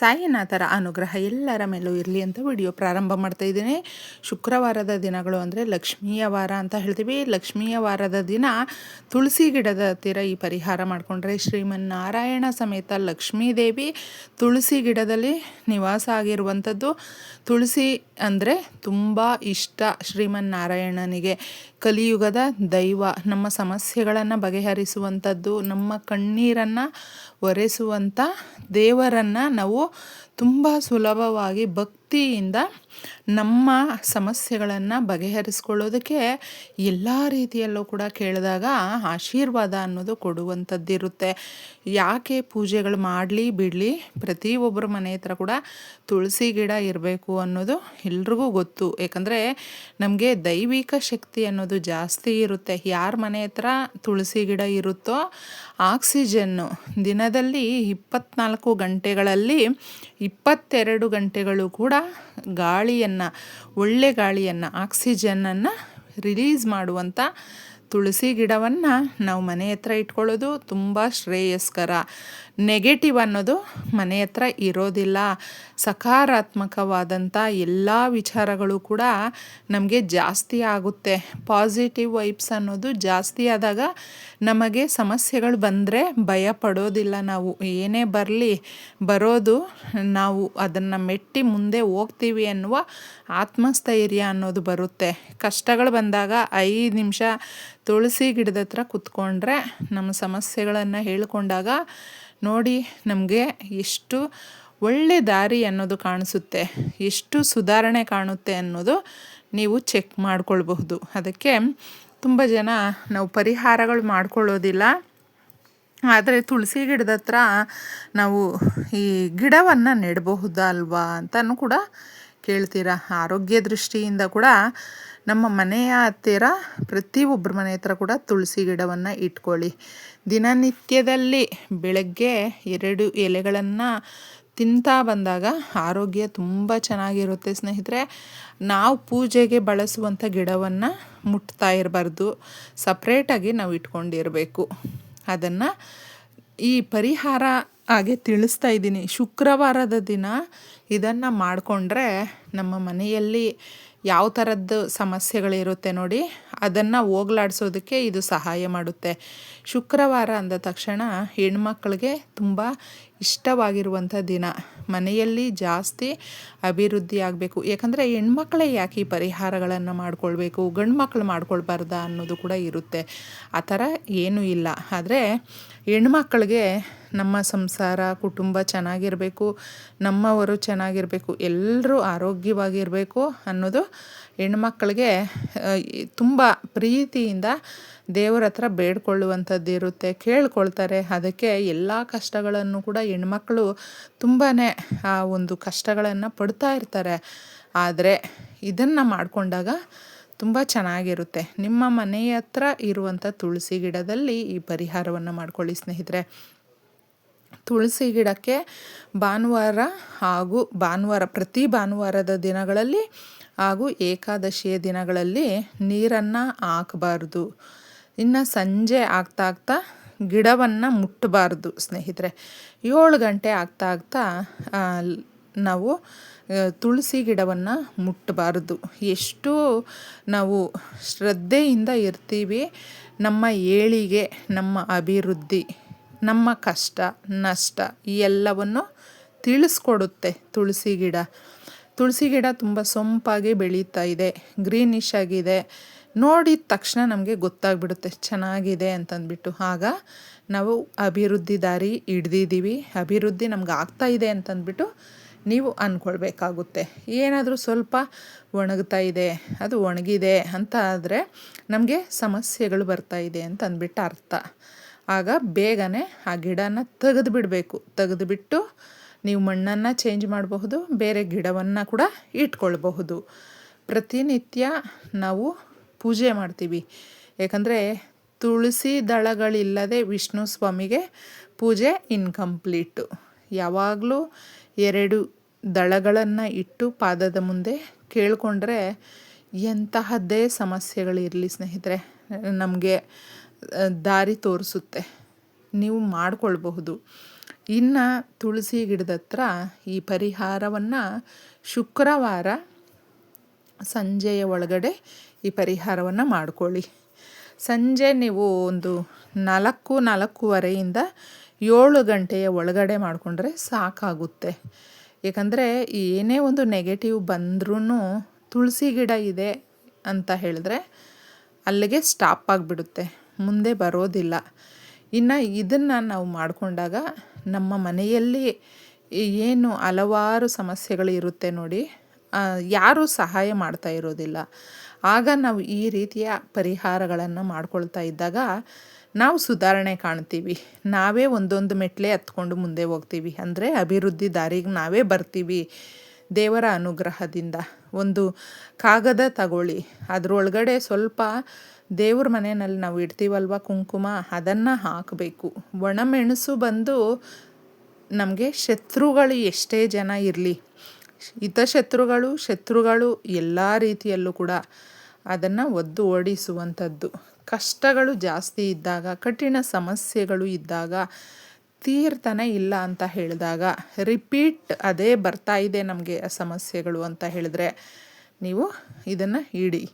ಸಾಯಿನಾಥರ ಅನುಗ್ರಹ ಎಲ್ಲರ ಮೇಲೂ ಇರಲಿ ಅಂತ ವಿಡಿಯೋ ಪ್ರಾರಂಭ ಮಾಡ್ತಾ ಇದ್ದೀನಿ. ಶುಕ್ರವಾರದ ದಿನಗಳು ಅಂದರೆ ಲಕ್ಷ್ಮೀಯ ವಾರ ಅಂತ ಹೇಳ್ತೀವಿ. ಲಕ್ಷ್ಮೀಯ ವಾರದ ದಿನ ತುಳಸಿ ಗಿಡದ ಹತ್ತಿರ ಈ ಪರಿಹಾರ ಮಾಡಿಕೊಂಡ್ರೆ ಶ್ರೀಮನ್ನಾರಾಯಣ ಸಮೇತ ಲಕ್ಷ್ಮೀದೇವಿ ತುಳಸಿ ಗಿಡದಲ್ಲಿ ನಿವಾಸ ಆಗಿರುವಂಥದ್ದು. ತುಳಸಿ ಅಂದರೆ ತುಂಬ ಇಷ್ಟ ಶ್ರೀಮನ್ನಾರಾಯಣನಿಗೆ. ಕಲಿಯುಗದ ದೈವ, ನಮ್ಮ ಸಮಸ್ಯೆಗಳನ್ನು ಬಗೆಹರಿಸುವಂಥದ್ದು, ನಮ್ಮ ಕಣ್ಣೀರನ್ನು ಒರೆಸುವಂಥ ದೇವರನ್ನು ನಾವು ತುಂಬ ಸುಲಭವಾಗಿ ಭಕ್ತಿಯಿಂದ ನಮ್ಮ ಸಮಸ್ಯೆಗಳನ್ನು ಬಗೆಹರಿಸ್ಕೊಳ್ಳೋದಕ್ಕೆ ಎಲ್ಲ ರೀತಿಯಲ್ಲೂ ಕೂಡ ಕೇಳಿದಾಗ ಆಶೀರ್ವಾದ ಅನ್ನೋದು ಕೊಡುವಂಥದ್ದಿರುತ್ತೆ. ಯಾಕೆ ಪೂಜೆಗಳು ಮಾಡಲಿ ಬಿಡಲಿ ಪ್ರತಿಯೊಬ್ಬರ ಮನೆ ಹತ್ರ ಕೂಡ ತುಳಸಿ ಗಿಡ ಇರಬೇಕು ಅನ್ನೋದು ಎಲ್ರಿಗೂ ಗೊತ್ತು. ಯಾಕಂದರೆ ನಮಗೆ ದೈವಿಕ ಶಕ್ತಿ ಅನ್ನೋದು ಜಾಸ್ತಿ ಇರುತ್ತೆ. ಯಾರ ಮನೆ ಹತ್ರ ತುಳಸಿ ಗಿಡ ಇರುತ್ತೋ ಆಕ್ಸಿಜನ್ನು ದಿನದಲ್ಲಿ ಇಪ್ಪತ್ನಾಲ್ಕು ಗಂಟೆಗಳಲ್ಲಿ ಇಪ್ಪತ್ತೆರಡು ಗಂಟೆಗಳು ಕೂಡ ಗಾಳಿಯನ್ನು, ಒಳ್ಳೆ ಗಾಳಿಯನ್ನು, ಆಕ್ಸಿಜನನ್ನು ರಿಲೀಸ್ ಮಾಡುವಂಥ ತುಳಸಿ ಗಿಡವನ್ನು ನಾವು ಮನೆ ಹತ್ರ ಇಟ್ಕೊಳ್ಳೋದು ತುಂಬ ಶ್ರೇಯಸ್ಕರ. ನೆಗೆಟಿವ್ ಅನ್ನೋದು ಮನೆ ಹತ್ರ ಇರೋದಿಲ್ಲ. ಸಕಾರಾತ್ಮಕವಾದಂಥ ಎಲ್ಲ ವಿಚಾರಗಳು ಕೂಡ ನಮಗೆ ಜಾಸ್ತಿ ಆಗುತ್ತೆ. ಪಾಸಿಟಿವ್ ವೈಬ್ಸ್ ಅನ್ನೋದು ಜಾಸ್ತಿ ಆದಾಗ ನಮಗೆ ಸಮಸ್ಯೆಗಳು ಬಂದರೆ ಭಯ ಪಡೋದಿಲ್ಲ ನಾವು. ಏನೇ ಬರಲಿ, ಬರೋದು ನಾವು ಅದನ್ನು ಮೆಟ್ಟಿ ಮುಂದೆ ಹೋಗ್ತೀವಿ ಅನ್ನುವ ಆತ್ಮಸ್ಥೈರ್ಯ ಅನ್ನೋದು ಬರುತ್ತೆ. ಕಷ್ಟಗಳು ಬಂದಾಗ ಐದು ನಿಮಿಷ ತುಳಸಿ ಗಿಡದ ಹತ್ರ ಕುತ್ಕೊಂಡ್ರೆ ನಮ್ಮ ಸಮಸ್ಯೆಗಳನ್ನು ಹೇಳ್ಕೊಂಡಾಗ ನೋಡಿ ನಮಗೆ ಎಷ್ಟು ಒಳ್ಳೆ ದಾರಿ ಅನ್ನೋದು ಕಾಣಿಸುತ್ತೆ, ಎಷ್ಟು ಸುಧಾರಣೆ ಕಾಣುತ್ತೆ ಅನ್ನೋದು ನೀವು ಚೆಕ್ ಮಾಡ್ಕೊಳ್ಬಹುದು. ಅದಕ್ಕೆ ತುಂಬ ಜನ ನಾವು ಪರಿಹಾರಗಳು ಮಾಡ್ಕೊಳ್ಳೋದಿಲ್ಲ. ಆದರೆ ತುಳಸಿ ಗಿಡದ ಹತ್ರ ನಾವು ಈ ಗಿಡವನ್ನು ನೆಡಬಹುದಲ್ವಾ ಅಂತಲೂ ಕೂಡ ಕೇಳ್ತೀರಾ? ಆರೋಗ್ಯ ದೃಷ್ಟಿಯಿಂದ ಕೂಡ ನಮ್ಮ ಮನೆಯ ಹತ್ತಿರ ಪ್ರತಿಯೊಬ್ಬರ ಮನೆ ಹತ್ರ ಕೂಡ ತುಳಸಿ ಗಿಡವನ್ನು ಇಟ್ಕೊಳ್ಳಿ. ದಿನನಿತ್ಯದಲ್ಲಿ ಬೆಳಗ್ಗೆ ಎರಡು ಎಲೆಗಳನ್ನು ತಿಂತಾ ಬಂದಾಗ ಆರೋಗ್ಯ ತುಂಬ ಚೆನ್ನಾಗಿರುತ್ತೆ ಸ್ನೇಹಿತರೆ. ನಾವು ಪೂಜೆಗೆ ಬಳಸುವಂಥ ಗಿಡವನ್ನು ಮುಟ್ತಾ ಇರಬಾರ್ದು. ಸಪ್ರೇಟಾಗಿ ನಾವು ಇಟ್ಕೊಂಡಿರಬೇಕು. ಅದನ್ನು ಈ ಪರಿಹಾರ ಹಾಗೆ ತಿಳಿಸ್ತಾ ಇದ್ದೀನಿ. ಶುಕ್ರವಾರದ ದಿನ ಇದನ್ನು ಮಾಡಿಕೊಂಡ್ರೆ ನಮ್ಮ ಮನೆಯಲ್ಲಿ ಯಾವ ಥರದ್ದು ಸಮಸ್ಯೆಗಳಿರುತ್ತೆ ನೋಡಿ, ಅದನ್ನು ಹೋಗ್ಲಾಡ್ಸೋದಕ್ಕೆ ಇದು ಸಹಾಯ ಮಾಡುತ್ತೆ. ಶುಕ್ರವಾರ ಅಂದ ತಕ್ಷಣ ಹೆಣ್ಮಕ್ಳಿಗೆ ತುಂಬ ಇಷ್ಟವಾಗಿರುವಂಥ ದಿನ. ಮನೆಯಲ್ಲಿ ಜಾಸ್ತಿ ಅಭಿವೃದ್ಧಿ ಆಗಬೇಕು ಯಾಕಂದರೆ ಹೆಣ್ಮಕ್ಳೇ ಯಾಕೆ ಈ ಪರಿಹಾರಗಳನ್ನು ಮಾಡ್ಕೊಳ್ಬೇಕು? ಗಂಡು ಮಕ್ಕಳು ಮಾಡ್ಕೊಳ್ಬಾರ್ದಾ ಅನ್ನೋದು ಕೂಡ ಇರುತ್ತೆ. ಆ ಥರ ಏನೂ ಇಲ್ಲ. ಆದರೆ ಹೆಣ್ಮಕ್ಳಿಗೆ ನಮ್ಮ ಸಂಸಾರ, ಕುಟುಂಬ ಚೆನ್ನಾಗಿರಬೇಕು, ನಮ್ಮವರು ಚೆನ್ನಾಗಿರಬೇಕು, ಎಲ್ಲರೂ ಆರೋಗ್ಯವಾಗಿರಬೇಕು ಅನ್ನೋದು ಹೆಣ್ಮಕ್ಳಿಗೆ ತುಂಬ ಪ್ರೀತಿಯಿಂದ ದೇವರ ಹತ್ರ ಬೇಡ್ಕೊಳ್ಳುವಂಥದ್ದು ಇರುತ್ತೆ, ಕೇಳ್ಕೊಳ್ತಾರೆ. ಅದಕ್ಕೆ ಎಲ್ಲ ಕಷ್ಟಗಳನ್ನು ಕೂಡ ಹೆಣ್ಮಕ್ಳು ತುಂಬಾ ಆ, ಒಂದು ಕಷ್ಟಗಳನ್ನು ಪಡ್ತಾ ಇರ್ತಾರೆ. ಆದರೆ ಇದನ್ನು ಮಾಡಿಕೊಂಡಾಗ ತುಂಬ ಚೆನ್ನಾಗಿರುತ್ತೆ. ನಿಮ್ಮ ಮನೆಯ ಹತ್ರ ಇರುವಂಥ ತುಳಸಿ ಗಿಡದಲ್ಲಿ ಈ ಪರಿಹಾರವನ್ನು ಮಾಡ್ಕೊಳ್ಳಿ ಸ್ನೇಹಿತರೆ. ತುಳಸಿ ಗಿಡಕ್ಕೆ ಭಾನುವಾರ ಹಾಗೂ ಭಾನುವಾರ, ಪ್ರತಿ ಭಾನುವಾರದ ದಿನಗಳಲ್ಲಿ ಹಾಗೂ ಏಕಾದಶಿಯ ದಿನಗಳಲ್ಲಿ ನೀರನ್ನು ಹಾಕಬಾರ್ದು. ಇನ್ನು ಸಂಜೆ ಆಗ್ತಾ ಆಗ್ತಾ ಗಿಡವನ್ನು ಮುಟ್ಟಬಾರ್ದು, ಸ್ನೇಹಿತರೆ. ಏಳು ಗಂಟೆ ಆಗ್ತಾ ಆಗ್ತಾ ನಾವು ತುಳಸಿ ಗಿಡವನ್ನು ಮುಟ್ಟಬಾರ್ದು. ಎಷ್ಟು ನಾವು ಶ್ರದ್ಧೆಯಿಂದ ಇರ್ತೀವಿ, ನಮ್ಮ ಏಳಿಗೆ, ನಮ್ಮ ಅಭಿವೃದ್ಧಿ, ನಮ್ಮ ಕಷ್ಟ, ನಷ್ಟ, ಈ ಎಲ್ಲವನ್ನು ತಿಳಿಸ್ಕೊಡುತ್ತೆ ತುಳಸಿ ಗಿಡ. ತುಳಸಿ ಗಿಡ ತುಂಬ ಸೊಂಪಾಗಿ ಬೆಳೀತಾ ಇದೆ ಗ್ರೀನಿಶ್ ಆಗಿದೆ ನೋಡಿದ ತಕ್ಷಣ ನಮಗೆ ಗೊತ್ತಾಗ್ಬಿಡುತ್ತೆ ಚೆನ್ನಾಗಿದೆ ಅಂತಂದ್ಬಿಟ್ಟು. ಆಗ ನಾವು ಅಭಿವೃದ್ಧಿ ದಾರಿ ಹಿಡ್ದಿದ್ದೀವಿ, ಅಭಿವೃದ್ಧಿ ನಮ್ಗೆ ಆಗ್ತಾ ಇದೆ ಅಂತಂದ್ಬಿಟ್ಟು ನೀವು ಅಂದ್ಕೊಳ್ಬೇಕಾಗುತ್ತೆ ಏನಾದರೂ ಸ್ವಲ್ಪ ಒಣಗ್ತಾ ಇದೆ, ಅದು ಒಣಗಿದೆ ಅಂತ ಆದರೆ ನಮಗೆ ಸಮಸ್ಯೆಗಳು ಬರ್ತಾ ಇದೆ ಅಂತ ಅಂದ್ಬಿಟ್ಟು ಅರ್ಥ. ಆಗ ಬೇಗನೆ ಆ ಗಿಡನ ತೆಗೆದು ಬಿಡಬೇಕು. ತೆಗೆದುಬಿಟ್ಟು ನೀವು ಮಣ್ಣನ್ನು ಚೇಂಜ್ ಮಾಡಬಹುದು, ಬೇರೆ ಗಿಡವನ್ನು ಕೂಡ ಇಟ್ಕೊಳ್ಬಹುದು. ಪ್ರತಿನಿತ್ಯ ನಾವು ಪೂಜೆ ಮಾಡ್ತೀವಿ. ಯಾಕಂದರೆ ತುಳಸಿ ದಳಗಳಿಲ್ಲದೆ ವಿಷ್ಣು ಸ್ವಾಮಿಗೆ ಪೂಜೆ ಇನ್ಕಂಪ್ಲೀಟು ಯಾವಾಗಲೂ ಎರಡು ದಳಗಳನ್ನು ಇಟ್ಟು ಪಾದದ ಮುಂದೆ ಕೇಳಿಕೊಂಡ್ರೆ ಎಂತಹದ್ದೇ ಸಮಸ್ಯೆಗಳಿರಲಿ ಸ್ನೇಹಿತರೆ. ನಮಗೆ ದಾರಿ ತೋರಿಸುತ್ತೆ. ನೀವು ಮಾಡಿಕೊಳ್ಬಹುದು. ಇನ್ನು ತುಳಸಿ ಗಿಡದ ಹತ್ರ ಈ ಪರಿಹಾರವನ್ನು ಶುಕ್ರವಾರ ಸಂಜೆಯ ಒಳಗಡೆ ಈ ಪರಿಹಾರವನ್ನು ಮಾಡ್ಕೊಳ್ಳಿ. ಸಂಜೆ ನೀವು ಒಂದು ನಾಲ್ಕು, ನಾಲ್ಕೂವರೆಯಿಂದ ಏಳು ಗಂಟೆಯ ಒಳಗಡೆ ಮಾಡಿಕೊಂಡ್ರೆ ಸಾಕಾಗುತ್ತೆ. ಏಕೆಂದರೆ ಏನೇ ಒಂದು ನೆಗೆಟಿವ್ ಬಂದ್ರೂ ತುಳಸಿ ಗಿಡ ಇದೆ ಅಂತ ಹೇಳಿದ್ರೆ ಅಲ್ಲಿಗೆ ಸ್ಟಾಪ್ ಆಗಿಬಿಡುತ್ತೆ. ಮುಂದೆ ಬರೋದಿಲ್ಲ. ಇನ್ನು ಇದನ್ನು ನಾವು ಮಾಡಿಕೊಂಡಾಗ ನಮ್ಮ ಮನೆಯಲ್ಲಿ ಏನು ಹಲವಾರು ಸಮಸ್ಯೆಗಳು ಇರುತ್ತೆ ನೋಡಿ ಯಾರೂ ಸಹಾಯ ಮಾಡ್ತಾ ಇರೋದಿಲ್ಲ. ಆಗ ನಾವು ಈ ರೀತಿಯ ಪರಿಹಾರಗಳನ್ನು ಮಾಡ್ಕೊಳ್ತಾ ಇದ್ದಾಗ ನಾವು ಸುಧಾರಣೆ ಕಾಣ್ತೀವಿ. ನಾವೇ ಒಂದೊಂದು ಮೆಟ್ಲೆ ಹತ್ಕೊಂಡು ಮುಂದೆ ಹೋಗ್ತೀವಿ. ಅಂದರೆ ಅಭಿವೃದ್ಧಿ ದಾರಿಗೆ ನಾವೇ ಬರ್ತೀವಿ ದೇವರ ಅನುಗ್ರಹದಿಂದ. ಒಂದು ಕಾಗದ ತಗೊಳ್ಳಿ. ಅದರೊಳಗಡೆ ಸ್ವಲ್ಪ ದೇವ್ರ ಮನೆಯಲ್ಲಿ ನಾವು ಇಡ್ತೀವಲ್ವ ಕುಂಕುಮ? ಅದನ್ನು ಹಾಕಬೇಕು. ಒಣಮೆಣಸು ಬಂದು ನಮಗೆ ಶತ್ರುಗಳು ಎಷ್ಟೇ ಜನ ಇರಲಿ. ಹಿತಶತ್ರುಗಳು, ಶತ್ರುಗಳು ಎಲ್ಲ ರೀತಿಯಲ್ಲೂ ಕೂಡ ಅದನ್ನು ಒದ್ದು ಓಡಿಸುವಂಥದ್ದು. ಕಷ್ಟಗಳು ಜಾಸ್ತಿ ಇದ್ದಾಗ, ಕಠಿಣ ಸಮಸ್ಯೆಗಳು ಇದ್ದಾಗ ತೀರ್ತಾನೆ ಇಲ್ಲ ಅಂತ ಹೇಳಿದಾಗ, ರಿಪೀಟ್ ಅದೇ ಬರ್ತಾ ಇದೆ ನಮಗೆ ಸಮಸ್ಯೆಗಳು ಅಂತ ಹೇಳಿದ್ರೆ ನೀವು ಇದನ್ನು ಇಡಿ.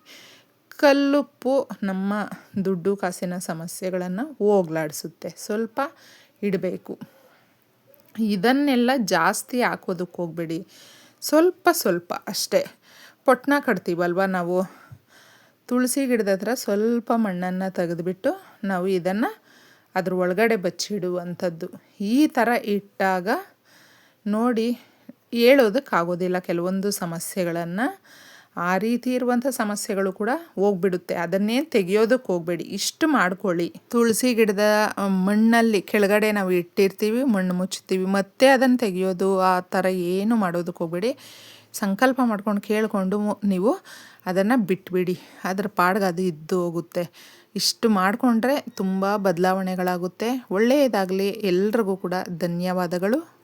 ಕಲ್ಲುಪ್ಪು ನಮ್ಮ ದುಡ್ಡು ಕಾಸಿನ ಸಮಸ್ಯೆಗಳನ್ನು ಹೋಗ್ಲಾಡಿಸುತ್ತೆ. ಸ್ವಲ್ಪ ಇಡಬೇಕು. ಇದನ್ನೆಲ್ಲ ಜಾಸ್ತಿ ಹಾಕೋದಕ್ಕೆ ಹೋಗಬೇಡಿ. ಸ್ವಲ್ಪ ಸ್ವಲ್ಪ ಅಷ್ಟೇ. ಪೊಟ್ನ ಕಟ್ತೀವಲ್ವ ನಾವು? ತುಳಸಿ ಗಿಡದ ಹತ್ರ ಸ್ವಲ್ಪ ಮಣ್ಣನ್ನು ತೆಗೆದುಬಿಟ್ಟು ನಾವು ಇದನ್ನು ಅದ್ರ ಒಳಗಡೆ ಬಚ್ಚಿಡುವಂಥದ್ದು. ಈ ಥರ ಇಟ್ಟಾಗ ನೋಡಿ ಹೇಳೋದಕ್ಕಾಗೋದಿಲ್ಲ ಕೆಲವೊಂದು ಸಮಸ್ಯೆಗಳನ್ನು. ಆ ರೀತಿ ಇರುವಂಥ ಸಮಸ್ಯೆಗಳು ಕೂಡ ಹೋಗ್ಬಿಡುತ್ತೆ. ಅದನ್ನೇ ತೆಗೆಯೋದಕ್ಕೆ ಹೋಗಬೇಡಿ. ಇಷ್ಟು ಮಾಡ್ಕೊಳ್ಳಿ. ತುಳಸಿ ಗಿಡದ ಮಣ್ಣಲ್ಲಿ ಕೆಳಗಡೆ ನಾವು ಇಟ್ಟಿರ್ತೀವಿ, ಮಣ್ಣು ಮುಚ್ಚುತ್ತೀವಿ, ಮತ್ತೆ ಅದನ್ನು ತೆಗೆಯೋದು, ಆ ಥರ ಏನು ಮಾಡೋದಕ್ಕೆ ಹೋಗಬೇಡಿ. ಸಂಕಲ್ಪ ಮಾಡ್ಕೊಂಡು ಕೇಳಿಕೊಂಡು ನೀವು ಅದನ್ನು ಬಿಟ್ಬಿಡಿ. ಅದರ ಪಾಡ್ಗೆ ಅದು ಇದ್ದು ಹೋಗುತ್ತೆ. ಇಷ್ಟು ಮಾಡಿಕೊಂಡ್ರೆ ತುಂಬ ಬದಲಾವಣೆಗಳಾಗುತ್ತೆ. ಒಳ್ಳೆಯದಾಗಲಿ. ಎಲ್ರಿಗೂ ಕೂಡ ಧನ್ಯವಾದಗಳು.